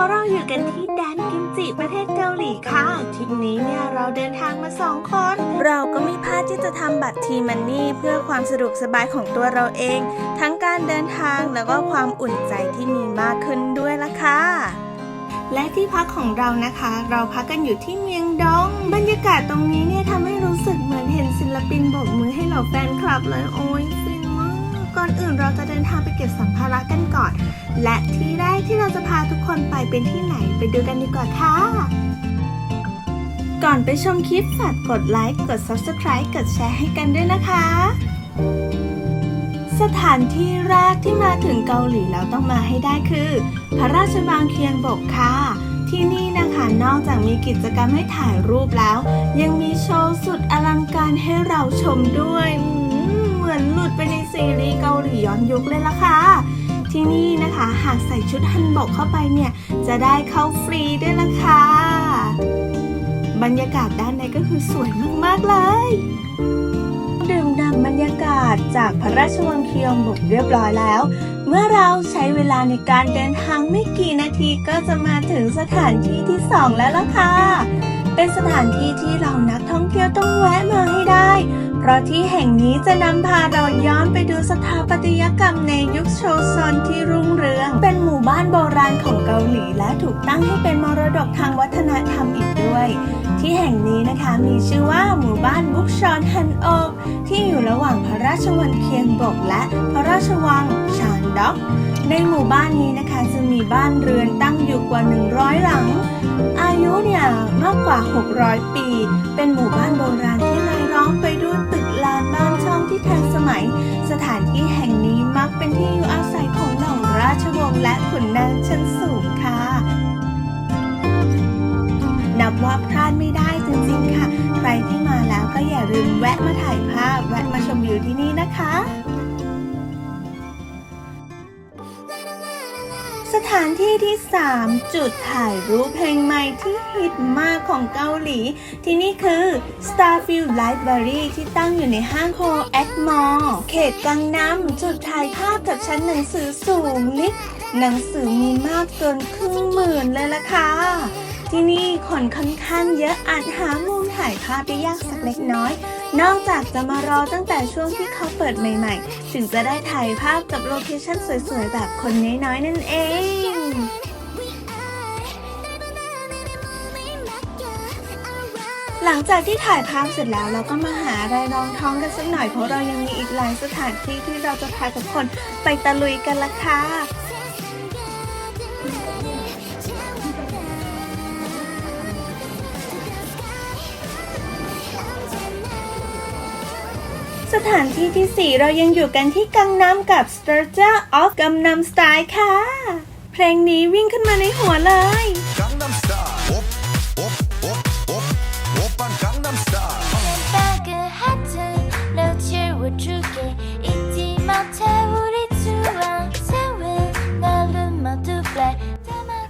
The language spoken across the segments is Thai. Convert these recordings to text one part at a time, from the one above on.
เพราะเราอยู่กันที่แดนกิมจิประเทศเกาหลีค่ะทริปนี้เนี่ยเราเดินทางมาสองคน เราก็ไม่พลาดที่จะทำบัตรทีมันนี่เพื่อความสะดวกสบายของตัวเราเอง ทั้งการเดินทางแล้วก็ความอุ่นใจที่มีมากขึ้นด้วยล่ะค่ะและที่พักของเรานะคะ เราพักกันอยู่ที่เมียงดอง บรรยากาศตรงนี้เนี่ยทำให้รู้สึกเหมือนเห็นศิลปินโบกมือให้เหล่าแฟนคลับเลยโอ้ยฟินมา ก่อนอื่นเราจะเดินทางไปเก็บสัมภาระกันก่อน และที่แรกที่เราจะพาทุกคนไปเป็นที่ไหนไปดูกันดีกว่าค่ะ ก่อนไปชมคลิปฝากกดไลค์ กด Subscribe กดแชร์ให้กันด้วยนะคะ สถานที่แรกที่มาถึงเกาหลีแล้วต้องมาให้ได้คือ พระราชวังเคียงบกค่ะที่นี่นะคะนอกจากมีกิจกรรมให้ถ่ายรูปแล้ว ยังมีโชว์สุดอลังการให้เราชมด้วย มเหมือนหลุดไปในซีรีส์เกาหลีย้อนยุคเลยล่ะค่ะ ที่นี่นะคะหากใส่ชุดฮันบกเข้าไปเนี่ย จะได้เข้าฟรีด้วยล่ะค่ะ บรรยากาศด้านในก็คือสวยมาก ๆ เลยดื่มด่ำบรรยากาศจากพระราชวังเคียงบุกเรียบร้อยแล้ว เมื่อเราใช้เวลาในการเดินทางไม่กี่นาทีก็จะมาถึงสถานที่ที่สองแล้วล่ะค่ะ เป็นสถานที่ที่เรานักท่องเที่ยวต้องแวะมาให้ได้ ราะที่แห่งนี้จะนำพาเราย้อนไปดูสถาปัตยกรรมในยุคโชซอนที่รุ่งเรือง เป็นหมู่บ้านโบราณของเกาหลี และถูกตั้งให้เป็นมรดกทางวัฒนธรรมอีกด้วย ที่แห่งนี้นะคะมีชื่อว่าหมู่บ้านบุกชอนฮันโอกที่อยู่ระหว่างพระราชวังเคียงบกและพระราชวังชานด็อก ในหมู่บ้านนี้นะคะจะมีบ้านเรือนตั้งอยู่กว่า 100 หลัง อายุเนี่ยมากกว่า 600 ปี เป็นหมู่บ้านโบราณที่รายล้อมไปด้วยตึกานบ้านช่องที่ทันสมัย สถานที่แห่งนี้มักเป็นที่อยู่อาศัยของเหล่าราชวงศ์และขุนนางชั้นสูงค่ะนับว่าพลาดไม่ได้จริงๆค่ะ ใครที่มาแล้วก็อย่าลืมแวะมาถ่ายภาพ แวะมาชมวิวที่นี่นะคะ สถานที่ที่ 3 จุดถ่ายรูปแห่งใหม่ที่ฮิตมากของเกาหลี ที่นี่คือ Starfield Library ที่ตั้งอยู่ในห้างโคแอดมอลเขตกังน้ำจุดถ่ายภาพกับชั้นหนังสือสูงลิฟต์หนังสือมีมากเกินครึ่งหมื่นเลยล่ะค่ะ ที่นี่คนค่อนข้างเยอะอาจหามุมถ่ายภาพได้ยากสักเล็กน้อย นอกจากจะมารอตั้งแต่ช่วงที่เขาเปิดใหม่ๆ ถึงจะได้ถ่ายภาพกับโลเคชั่นสวยๆ แบบคนน้อยๆ นั่นเองหลังจากที่ถ่ายภาพเสร็จแล้วเราก็มาหาอะไรรองท้องกันสักหน่อยเพราะเรายังมีอีกหลายสถานที่ที่เราจะพาทุกคนไปตะลุยกันละค่ะ สถานที่ที่ 4 เรายังอยู่กันที่กังนัมกับ s t r g e r of Gangnam Style ค่ะ เพลงนี้วิ่งขึ้นมาในหัวเลย Gangnam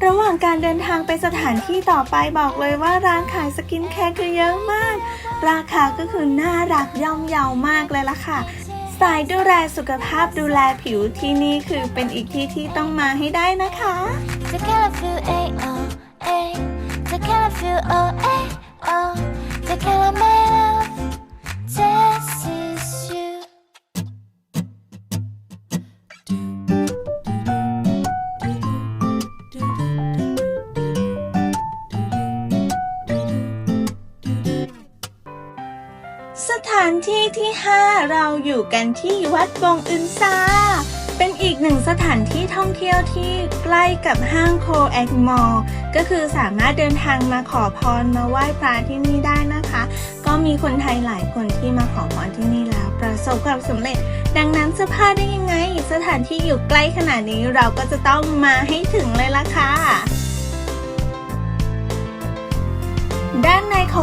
ระหว่างการเดินทางไปสถานที่ต่อไปบอกเลยว่าร้านขายสกินแคร์คือเยอะมาก ราคาก็คือน่ารักย่อมเยาวมากเลยล่ะค่ะสายดูแลสุขภาพดูแลผิวที่นี่คือเป็นอีกที่ที่ต้องมาให้ได้นะคะ The colorful A O A The colorful O A O The caramel of this านที่ที่ 5 เราอยู่กันที่วัดบงอึนซา เป็นอีกหนึ่งสถานที่ท่องเที่ยวที่ใกล้กับห้างโคแอกมอลก็คือสามารถเดินทางมาขอพรมาไหว้พระที่นี่ได้นะคะ ก็มีคนไทยหลายคนที่มาขอพรที่นี่แล้ว ประสบความสำเร็จ ดังนั้นจะพลาดได้ยังไง สถานที่อยู่ใกล้ขนาดนี้เราก็จะต้องมาให้ถึงเลยล่ะค่ะ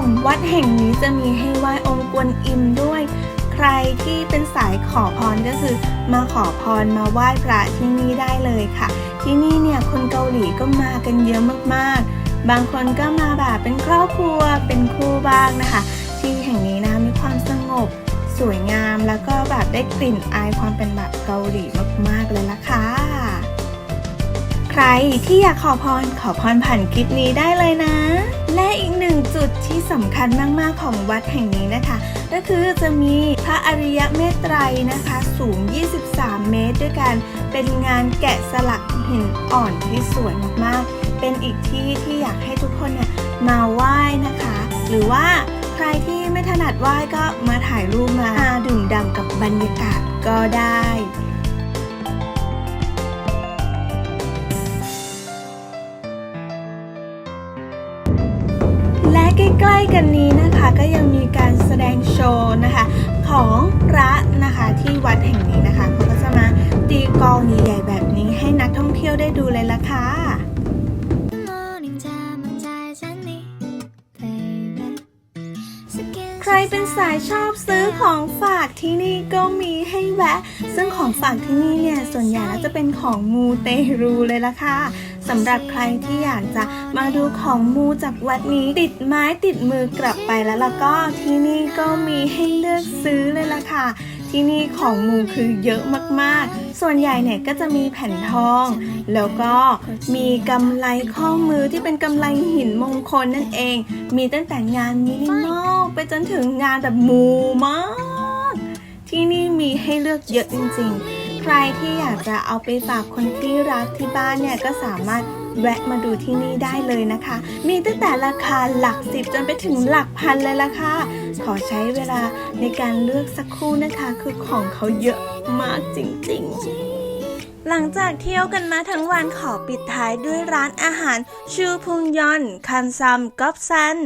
านในของวัดแห่งนี้จะมีให้ไหว้องค์กวนอิมด้วย ใครที่เป็นสายขอพรก็คือ มาขอพรมาไหว้พระที่นี่ได้เลยค่ะ ที่นี่เนี่ยคนเกาหลีก็มากันเยอะมากๆ บางคนก็มาแบบเป็นครอบครัวเป็นคู่บ้างนะคะ ที่แห่งนี้นะมีความสงบ สวยงามแล้วก็แบบได้กลิ่นอายความเป็นแบบเกาหลีมากๆเลยล่ะค่ะ รที่อยากขอพรขอพรผ่านคลิปนี้ได้เลยนะ และอีกหนึ่งจุดที่สำคัญมาก ๆ ของวัดแห่งนี้นะคะ ก็คือจะมีพระอริยเมตไตรนะคะ สูง 23 เมตร ด้วยกัน เป็นงานแกะสลักหินอ่อนที่สวยมาก ๆ เป็นอีกที่ที่อยากให้ทุกคนเนี่ยมาไหว้นะคะ หรือว่าใครที่ไม่ถนัดไหว้ก็มาถ่ายรูปมาดื่มด่ำกับบรรยากาศก็ได้ ใกล้ๆกันนี้นะคะก็ยังมีการแสดงโชว์นะคะ ของพระนะคะที่วัดแห่งนี้นะคะเขาก็จะมาตีกองใหญ่ๆแบบนี้ให้นักท่องเที่ยวได้ดูเลยละค่ะใครเป็นสายชอบซื้อของฝากที่นี่ก็มีให้แวะ ซึ่งของฝากที่นี่เนี่ยส่วนใหญ่จะเป็นของมูเตรูเลยล่ะค่ะ สำหรับใครที่อยากจะมาดูของมูจากวัดนี้ติดไม้ติดมือกลับไปแล้วแล้วก็ที่นี่ก็มีให้เลือกซื้อเลยละค่ะ ที่นี่ของมูคือเยอะมากๆ ส่วนใหญ่เนี่ยก็จะมีแผ่นทอง แล้วก็มีกำไลข้อมือที่เป็นกำไลหินมงคลนั่นเอง มีตั้งแต่งานมินิมอลไปจนถึงงานแบบมูมาก ที่นี่มีให้เลือกเยอะจริงๆ รที่อยากจะเอาไปฝากคนที่รักที่บ้านเนี่ยก็สามารถแวะมาดูที่นี่ได้เลยนะคะ มีตั้งแต่ราคาหลักสิบจนไปถึงหลักพันเลยล่ะค่ะ ขอใช้เวลาในการเลือกสักครู่นะคะ คือของเขาเยอะมากจริงๆ หลังจากเที่ยวกันมาทั้งวันขอปิด ท้ายด้วยร้านอาหารชูพุงยอน คันซัมก๊อบซัน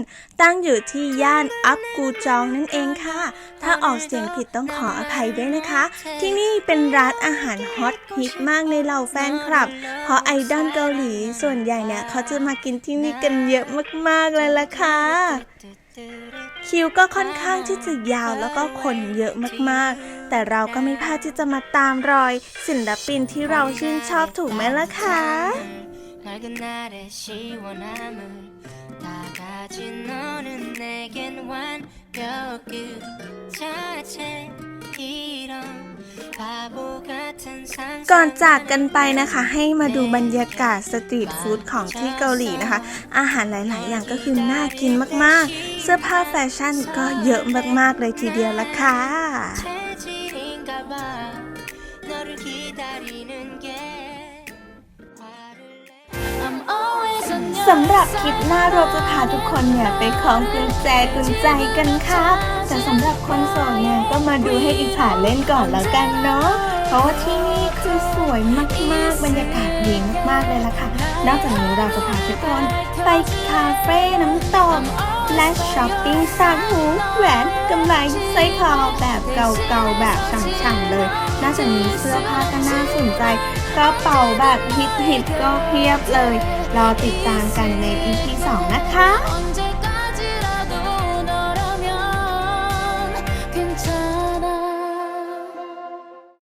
ตั้งอยู่ที่ย่านอัปกูจองนั่นเองค่ะ ถ้าออกเสียงผิดต้องขออภัยด้วยนะคะ ที่นี่เป็นร้านอาหารฮอตฮิตมากในเหล่าแฟนคลับ เพราะไอดอลเกาหลีส่วนใหญ่เนี่ยเขาจะมากินที่นี่กันเยอะมากๆเลยล่ะค่ะ คิวก็ค่อนข้างที่จะยาวแล้วก็คนเยอะมากๆ แต่เราก็ไม่พลาดที่จะมาตามรอยศิลปินที่เราชื่นชอบถูกไหมล่ะคะ 낡은 날의 시원함을 다 가진 너는 내겐 완벽그 자체 이런 바보 같은 상상 ก่อนจากกันไปนะคะ ให้มาดูบรรยากาศสตรีทฟู้ดของที่เกาหลีนะคะ อาหารหลาย ๆ อย่างก็คือน่ากินมาก ๆ เสื้อผ้าแฟชั่นก็เยอะมากๆเลยทีเดียวละค่ะ สำหรับคลิปหน้าเราจะพาทุกคนเนี่ยไปคล้องกุญแจกุญใจกันค่ะแต่สำหรับคนโสดเนี่ยก็มาดูให้อิจฉาเล่นก่อนแล้วกันเนาะเพราะว่าที่นี่คือสวยมากๆ บรรยากาศดีมากๆเลยล่ะค่ะ นอกจากนี้เราจะพาทุกคนไปคาเฟ่น้ำตก และช้อปปิ้งสร้างหูแหวนกำไรสร้อยคอแบบเก่าๆแบบฉ่ำๆเลย น่าจะมีเสื้อผ้าก็น่าสนใจกระเป๋าแบบฮิตๆก็เพียบเลย รอติดตามกันใน EP 2 นะคะ